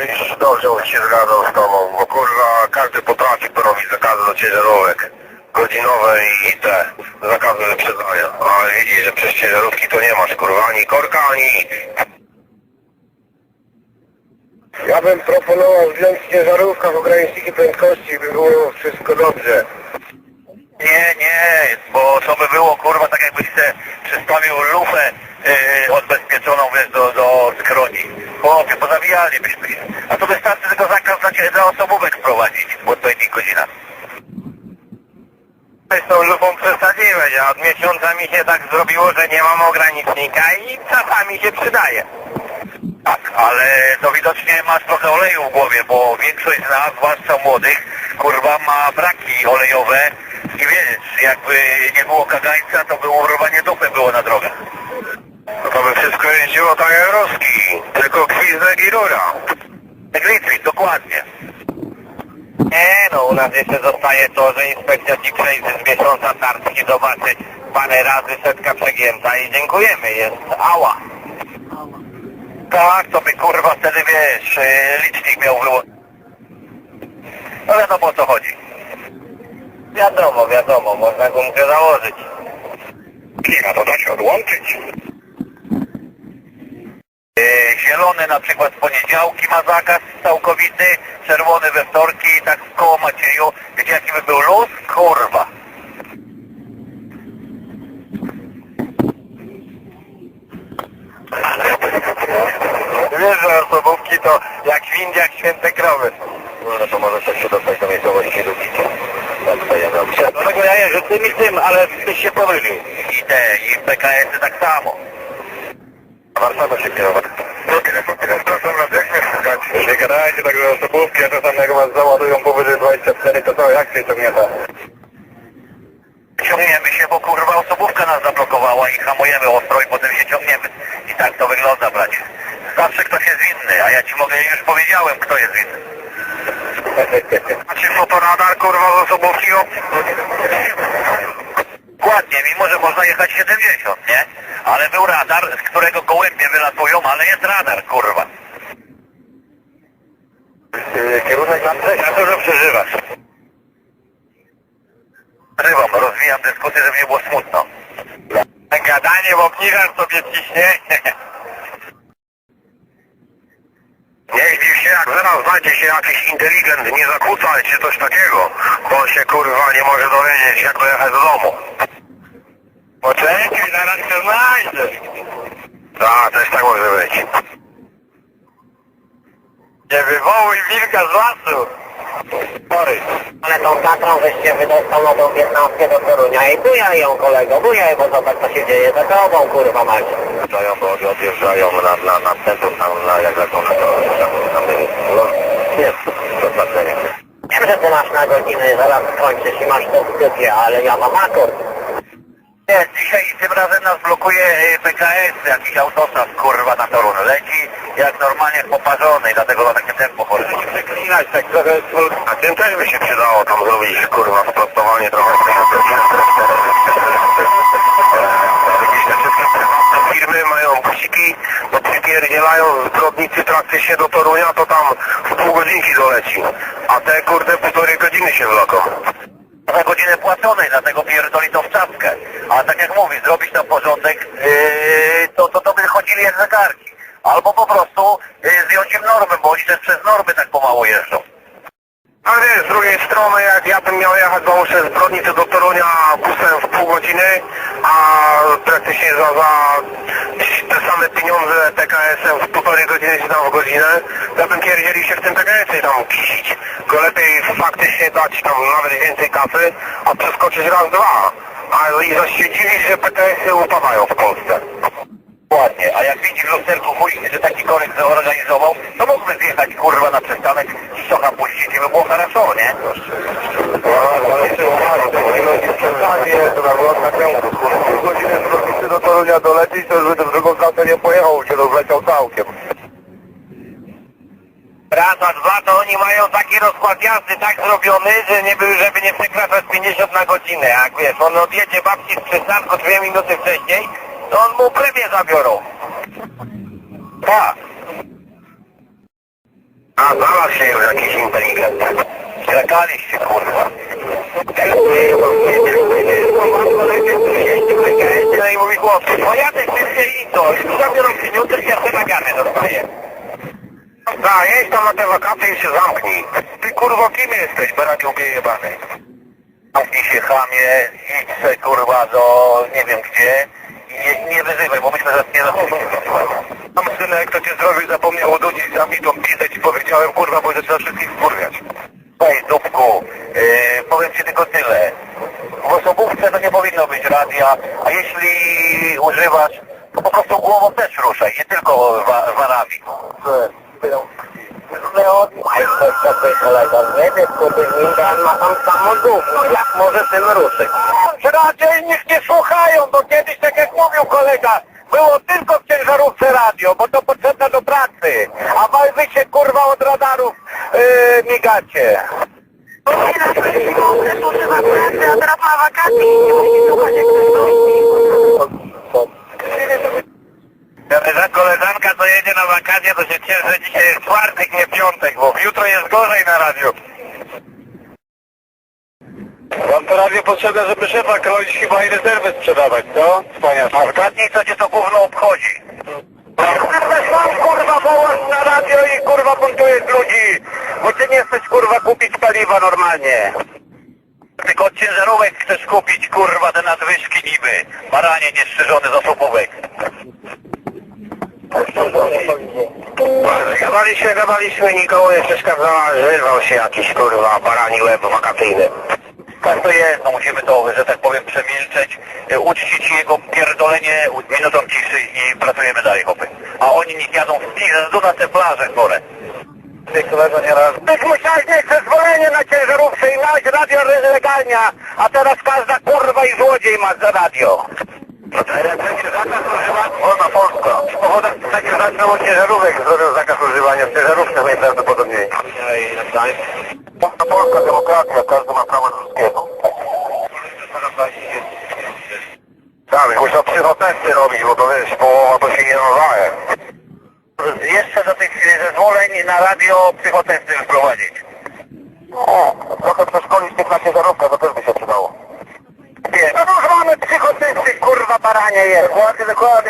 mówisz, dobrze bym się zgadzał z tobą, bo kurwa każdy potrafi porobić zakazy do ciężarówek godzinowe i, te zakazy wyprzedania. Ale widzisz, że przez ciężarówki to nie masz kurwa ani korka, ani nic. Ja bym proponował wziąć ciężarówkę w ograniczniku prędkości, by było wszystko dobrze. Nie, nie, bo co by było, kurwa, tak jakbyś se przystawił lufę yy, do skroni. Chłopie, pozabijalibyśmy się. A to wystarczy tylko zakaz dla, osobówek wprowadzić w odpowiednich godzinach. Z tą lufą przesadziłeś, a od miesiąca mi się tak zrobiło, że nie mam ogranicznika i czasami się przydaje. Tak, ale to widocznie masz trochę oleju w głowie, bo większość z nas, zwłaszcza młodych, kurwa ma braki olejowe i wiesz, jakby nie było kagańca, to by urwanie dupy było na drogach. No to by wszystko jeździło tak jak Roski, tylko gwizdek i rura. Glitry, dokładnie. Nie no, u nas jeszcze zostaje to, że inspekcja ci przejdzie z miesiąca tarczki, zobaczy parę razy setka przegięta i dziękujemy, jest ała. Tak, to by kurwa wtedy wiesz, yy, licznik miał wyłączony. No wiadomo o co chodzi. Wiadomo, wiadomo, można gumkę założyć. Klima to da się odłączyć. Yy, zielony na przykład w poniedziałki ma zakaz całkowity, czerwony we wtorki, tak koło Macieju. Wiecie jaki by był luz? Kurwa. Wiesz, że osobówki to jak w Indiach święte krowy. No to może coś się dostać do miejscowości Lubicie. Tak to ja dobrze. Dlatego ja jeżdżę tym i tym, ale tyś się pomylił. I te, i PKS-y tak samo. Warszawa się kierować. Przepraszam was, jak mnie szukać? Gadajcie tak, że osobówki, a czasami jak was załadują powyżej 24, to co, jak się to gniata? Ciągniemy się, bo kurwa osobówka nas zablokowała i hamujemy ostro i potem się ciągniemy. I tak to wygląda, bracie. Zawsze ktoś jest winny, a ja ci mogę, już powiedziałem, kto jest winny. Macie fotoradar, kurwa, z osobówki? o- Dokładnie, mimo że można jechać 70, nie? Ale był radar, z którego gołębie wylatują, ale jest radar, kurwa. Yy, Kierunek na trzech. Ja dużo przeżywasz. Rywam, rozwijam dyskusję, żeby nie było smutno. Gadanie w obniżar sobie ciśnie. Nie zdziw się, jak zaraz znajdzie się jakiś inteligent, nie zakłócaj coś takiego, bo on się kurwa nie może dowiedzieć, jak dojechać do domu. Poczekaj, zaraz się znajdzie. Tak, też tak może być. Nie wywołuj wilka z lasu. Sorry. Ale tą tatrą żeście wydostał na tą 15 do Torunia i bujaj ją kolego, bujaj, bo zobacz co się dzieje za tobą kurwa macie. Odjeżdżają, bo oni odjeżdżają na, na, na centrum, tam na, jak lecą na to, tam, no, jest. Wiem, że ty masz na godzinę, zaraz skończysz i masz to w dupie, ale ja mam akord. Nie, dzisiaj tym razem nas blokuje y, PKS, jakiś autostrat, kurwa, na Torun. Leci jak normalnie poparzony i dlatego ma takie tempo. Przeklinać tak trochę A tym też by się przydało tam zrobić, kurwa, sprostowanie trochę Jakieś te wszystkie firmy mają busiki, no przypierdzielają zbrodnicy się do Torunia, to tam w pół godzinki doleci. A te kurde półtorej godziny się wloką. Za godzinę płaconej, dlatego pierdoli to w czapkę. A tak jak mówisz, zrobić tam porządek, yy, to, to, to by chodzili jak zegarki. Albo po prostu yy, zdjąć im normy, bo oni też przez normy tak pomału jeżdżą. A wiesz, z drugiej strony, jak ja bym miał jechać załóżmy z Brodnicy do Torunia busem w pół godziny, a praktycznie za, za te same pieniądze TKS-em w półtorej godziny czy tam w godzinę, to bym pierdzieli się w tym TKS-ie tam kisić. Go lepiej faktycznie dać tam nawet więcej kasy, a przeskoczyć raz, dwa. A i zaś się dziwić, że PKS-y upadają w Polsce Dokładnie, a jak widzi w lusterku chuj, że taki korek zorganizował, to mógłby zjechać kurwa na przystanek i socha puścić i by było хорошо, nie? to na własna ciągu. Pół godziny z Brodnicy do Torunia dolecieć, to już by w drugą trasę nie pojechał, się rozleciał całkiem. Raz, a dwa to oni mają taki rozkład jazdy tak zrobiony, że nie był, żeby nie przekraczać 50 na godzinę. Jak wiesz, on odjedzie babci z przystanku dwie minuty wcześniej, to on mu premię zabiorą. Tak. A, znalazł się już jakiś inteligent. Czekaliście, kurwa. No i mówi chłopcy, Pojadę szybciej i to. Zabiorą pieniądze, ja te nagany dostaję. da, jedź tam na te wakacje i się zamknij. Ty kurwa kim jesteś, baraniu jebany? Zamknij się chamie, idź se kurwa do nie wiem gdzie nie, nie wyzywaj, bo myślę, że nie zapuścimy. Tam synek, to cię zrobił, zapomniał odudzić, zamknij tą pizdę ci powiedziałem kurwa, bo zaczyna wszystkich wkurwiać. Ej, dupku, yy, powiem ci tylko tyle. W osobówce to nie powinno być radia, a jeśli używasz, to po prostu głową też ruszaj, nie tylko wa warami. Kolega, wiecie, kurde, ma tam samochód. Jak może tym ruszyć? Raczej niech nie słuchają, bo kiedyś, tak jak mówił kolega, było tylko w ciężarówce radio, bo to potrzebne do pracy, a wy- się kurwa od radarów yy, migacie. A teraz ma wakacje i nie musi słuchać jak Ta koleżanka, co jedzie na wakacje, to się cieszy, że dzisiaj jest czwartek, nie piątek, bo jutro jest gorzej na radiu. Wam to radio potrzebne, żeby szefa kroić chyba i rezerwy sprzedawać, co? Wspaniale. Zgadnij, co cię to gówno obchodzi. Mam kurwa wołać na radio i kurwa buntujesz ludzi, bo ty nie chcesz kurwa kupić paliwa normalnie. Tylko od ciężarówek chcesz kupić kurwa te nadwyżki niby. Baranie niestrzyżony z osłupówek. Gadaliśmy, gadaliśmy, nikomu nie przeszkadzała, wyrwał się jakiś kurwa barani łeb wakacyjny. Tak to jest, no musimy to, że tak powiem, przemilczeć, e, uczcić jego pierdolenie minutą ciszy i pracujemy dalej, chłopy. A oni niech jadą w pizdu na te plaże chore. Ty kolego nie raz. Ty musiałeś mieć zezwolenie na ciężarówce i miałeś radio legalnie, a teraz każda kurwa i złodziej ma za radio. No wolna Polska. W powodach takie zaczęło ciężarówek, zrobią zakaz używania w ciężarówce najprawdopodobniej. Wolna Polska, demokracja, każdy ma prawo wszystkiego. Tak, muszę psychotesty robić, bo to wiesz, połowa to się nie nadaje. Jeszcze do tych zezwoleń na radio psychotesty wprowadzić. O, trochę przeszkolić tych na ciężarówkę, to też stanje, jer hoće da koja